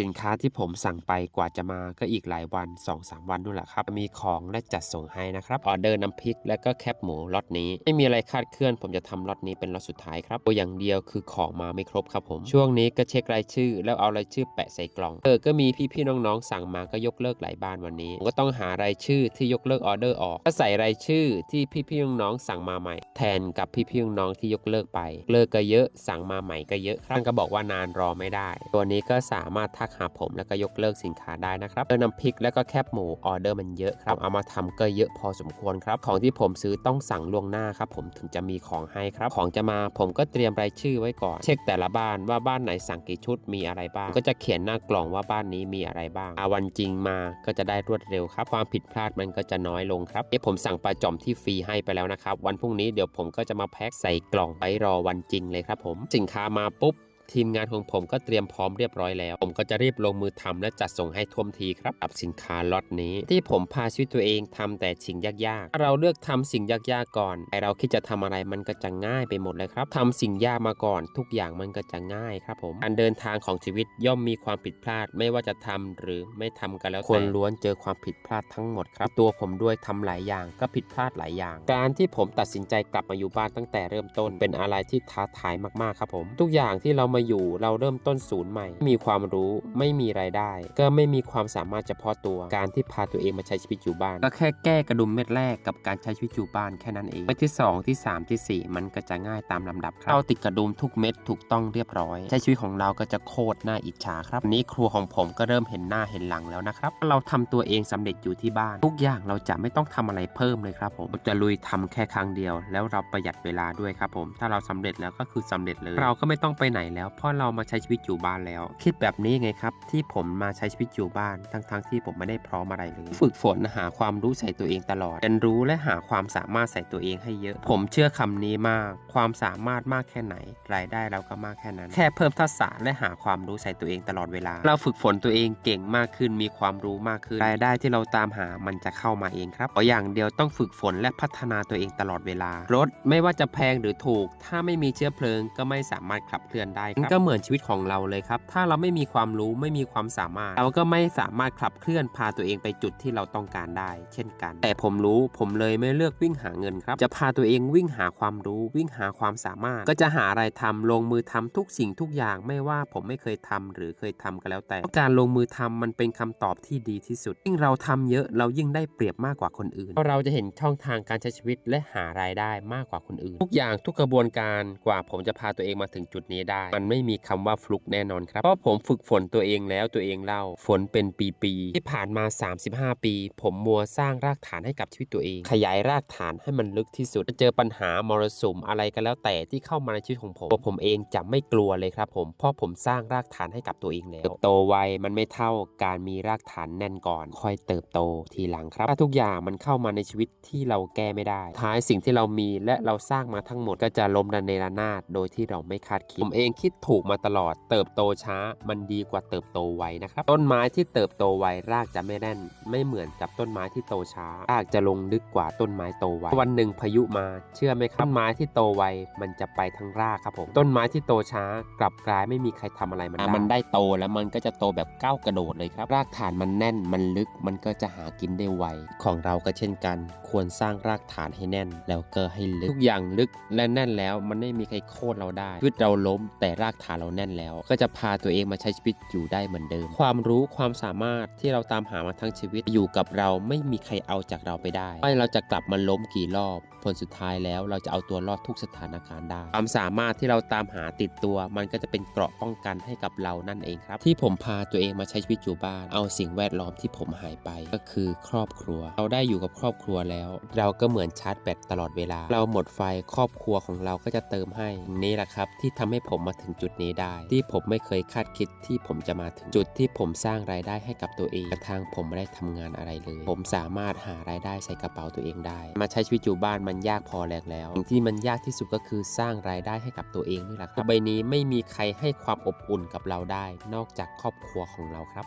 สินค้าที่ผมสั่งไปกว่าจะมาก็อีกหลายวัน 2-3 วันนู่นแหละครับ มีของและจัดส่งให้นะครับ ออเดอร์น้ำพริกและก็แคบหมูล็อตนี้ ไม่มีอะไรคาดเคลื่อน ผมจะทำล็อตนี้เป็นล็อตสุดท้ายครับตัวอย่างเดียวคือของมาไม่ครบครับผม ช่วงนี้ก็เช็ครายชื่อ แล้วเอารายชื่อแปะใส่กล่อง เออ ก็มีพี่ๆน้องๆ สั่งมาก็ยกเลิกหลายบ้านวันนี้ผมก็ต้องหารายชื่อที่ยกเลิกออเดอร์ออก ก็ใส่รายชื่อที่พี่ๆน้องๆสั่งมาใหม่ แทนกับพี่ๆน้องๆที่ยกเลิกไป เลิกก็เยอะ สั่งมาใหม่ก็เยอะท่านก็บอกว่านานรอไม่ได้ ตัวนี้ก็สามารถทกหาผมแล้วก็ยกเลิกสินค้าได้นะครับเออน้ำพริกแล้วก็แคบหมูออเดอร์มันเยอะครับเอามาทำก็เยอะพอสมควรครับ ของที่ผมซื้อต้องสั่งล่วงหน้าครับผมถึงจะมีของให้ครับ ของจะมาผมก็เตรียมรายชื่อไว้ก่อน เช็คแต่ละบ้านว่าบ้านไหนสั่งกี่ชุดมีอะไรบ้าง ก็จะเขียนหน้ากล่องว่าบ้านนี้มีอะไรบ้างอาวันจริงมาก็จะได้รวดเร็วครับ ความผิดพลาดมันก็จะน้อยลงครับเอ๊ะผมสั่งปลาจอมที่ฟรีให้ไปแล้วนะครับ วันพรุ่งนี้เดี๋ยวผมก็จะมาแพ็คใส่กล่องไปรอวันจริงเลยครับผมสินค้ามาปุ๊บ ทีมงานของผมก็เตรียมพร้อมเรียบร้อยแล้ว ผมก็จะรีบลงมือทำและจัดส่งให้ท่วมทีครับกับสินค้าล็อตนี้ ที่ผมพาชีวิตตัวเองทำแต่สิ่งยากๆ เราเลือกทำสิ่งยากๆก่อนไอเราคิดจะทำอะไรมันก็จะง่ายไปหมดเลยครับทำสิ่งยากมาก่อน ทุกอย่างมันก็จะง่ายครับผมการเดินทางของชีวิตย่อมมีความผิดพลาด ไม่ว่าจะทำหรือไม่ทำกันแล้วแต่คนล้วนเจอความผิดพลาดทั้งหมดครับ ตัวผมด้วยทำหลายอย่างก็ผิดพลาดหลายอย่าง การที่ผมตัดสินใจกลับมาอยู่บ้านตั้งแต่เริ่มต้นเป็นอะไรที่ท้าทายมากๆครับผม ทุกอย่างที่เรามาอยู่เราเริ่มต้นศูนย์ใหม่ไม่ มีความรู้ไม่มีรายได้ ก็ไม่มีความสามารถเฉพาะตัว การที่พาตัวเองมาใช้ชีวิตอยู่บ้าน ก็แค่แก้กระดุมเม็ดแรกกับการใช้ชีวิตอยู่บ้านแค่นั้นเองเม็ดที่ 2 ที่ 3 ที่ 4 มันก็จะง่ายตามลำดับครับเราติดกระดุมทุกเม็ดถูกต้องเรียบร้อย ใช้ชีวิตของเราก็จะโคตรน่าอิจฉาครับนี้ครัวของผมก็เริ่มเห็นหน้าเห็นหลังแล้วนะครับ เราทำตัวเองสำเร็จอยู่ที่บ้าน ทุกอย่างเราจะไม่ต้องทำอะไรเพิ่มเลยครับผมจะลุยทำแค่ครั้งเดียว แล้วเราประหยัดเวลาด้วยครับผม ถ้าเราสำเร็จแล้วก็คือสำเร็จเลย เราก็ไม่ต้องไปไหนแล้วเพราะเรามาใช้ชีวิตอยู่บ้านแล้ว คิดแบบนี้ไงครับ ที่ผมมาใช้ชีวิตอยู่บ้านทั้งๆทที่ผมไม่ได้พร้อมอะไรเลย ฝึกฝนหาความรู้ใส่ตัวเองตลอดเรียนรู้และหาความสามารถใส่ตัวเองให้เยอะ ผมเชื่อคำนี้มาก ความสามารถมากแค่ไหน รายได้เราก็มากแค่นั้น แค่เพิ่มทักษะและหาความรู้ใส่ตัวเองตลอดเวลา เราฝึกฝนตัวเองเก่งมากขึ้นมีความรู้มากขึ้นรายได้ที่เราตามหามันจะเข้ามาเองครับขออย่างเดียวต้องฝึกฝนและพัฒนาตัวเองตลอดเวลารถไม่ว่าจะแพงหรือถูก ถ้าไม่มีเชื้อเพลิงก็ไม่สามารถขับเคลื่อนได้ครับก็เหมือนชีวิตของเราเลยครับ ถ้าเราไม่มีความรู้ไม่มีความสามารถ เราก็ไม่สามารถขับเคลื่อนพาตัวเองไปจุดที่เราต้องการได้ เช่นกัน แต่ผมรู้ผมเลยไม่เลือกวิ่งหาเงินครับ จะพาตัวเองวิ่งหาความรู้วิ่งหาความสามารถ ก็จะหาอะไรทำลงมือทำทุกสิ่งทุกอย่างไม่ว่าผมไม่เคยทำหรือเคยทำก็แล้วแต่การลงมือทำมันเป็นคำตอบที่ดีที่สุด ยิ่งเราทำเยอะเรายิ่งได้เปรียบมากกว่าคนอื่นเพราะเราจะเห็นช่องทางการใช้ชีวิตและหารายได้มากกว่าคนอื่น ทุกอย่างทุกกระบวนการกว่าผมจะพาตัวเองมาถึงจุดนี้ได้มันไม่มีคำว่าฟลุกแน่นอนครับ เพราะผมฝึกฝนตัวเองแล้วตัวเองเล่าฝนเป็นปีๆที่ผ่านมา 35 ปี ผมมัวสร้างรากฐานให้กับชีวิตตัวเอง ขยายรากฐานให้มันลึกที่สุดจเจอปัญหามรสุมอะไรก็แล้วแต่ที่เข้ามาในชีวิตของผมตัวผมเองจะไม่กลัวเลยครับผมเพราะผมสร้างรากฐานให้กับตัวเองแล้วเติบโตไวมันไม่เท่าการมีรากฐานแน่นก่อน ค่อยเติบโตทีหลังครับถ้าทุกอย่างมันเข้ามาในชีวิตที่เราแก้ไม่ได้ ท้ายสิ่งที่เรามีและเราสร้างมาทั้งหมดก็จะล้มระเนระนาดโดยที่เราไม่คาดคิดผมเองคิดถูกมาตลอด เติบโตช้ามันดีกว่าเติบโตไวนะครับ ต้นไม้ที่เติบโตไวรากจะไม่แน่น ไม่เหมือนกับต้นไม้ที่โตช้ารากจะลงลึกกว่าต้นไม้โตไววันหนึ่งพายุมาเชื่อไหมครับต้นไม้ที่โตไวมันจะไปทั้งรากครับผมต้นไม้ที่โตช้ากลับกลายไม่มีใครทำอะไรมันได้มันได้โตแล้วมันก็จะโตแบบก้าวกระโดดเลยครับ รากฐานมันแน่นมันลึกมันก็จะหากินได้ไวของเราก็เช่นกัน ควรสร้างรากฐานให้แน่น แล้วก็ให้ลึกทุกอย่างลึกและแน่นแล้วมันไม่มีใครโค่นเราได้ชีวิตเราล้มแต่รากฐานเราแน่นแล้ว ก็จะพาตัวเองมาใช้ชีวิตอยู่ได้เหมือนเดิม ความรู้ความสามารถที่เราตามหามาทั้งชีวิตอยู่กับเราไม่มีใครเอาจากเราไปได้ไม่เราจะกลับมาล้มกี่รอบ ผลสุดท้ายแล้วเราจะเอาตัวรอดทุกสถานการณ์ได้ ความสามารถที่เราตามหาติดตัว มันก็จะเป็นเกราะป้องกันให้กับเรานั่นเองครับ ที่ผมพาตัวเองมาใช้ชีวิตอยู่บ้าน เอาสิ่งแวดล้อมที่ผมหายไปก็คือครอบครัว เราได้อยู่กับครอบครัวแล้ว เราก็เหมือนชาร์จแบตตลอดเวลา เราหมดไฟครอบครัวของเราก็จะเติมให้นี่แหละครับ ที่ทำให้ผมมาถึงจุดนี้ได้ ที่ผมไม่เคยคาดคิดที่ผมจะมาถึงจุดที่ผมสร้างรายได้ให้กับตัวเองกระทั่งผมไม่ได้ทำงานอะไรเลย ผมสามารถหารายได้ใส่กระเป๋าตัวเองได้ มาใช้ชีวิตอยู่บ้านมันยากพอแรงแล้วสิ่งที่มันยากที่สุดก็คือสร้างรายได้ให้กับตัวเองนี่แหละครับใบนี้ไม่มีใครให้ความอบอุ่นกับเราได้ นอกจากครอบครัวของเราครับ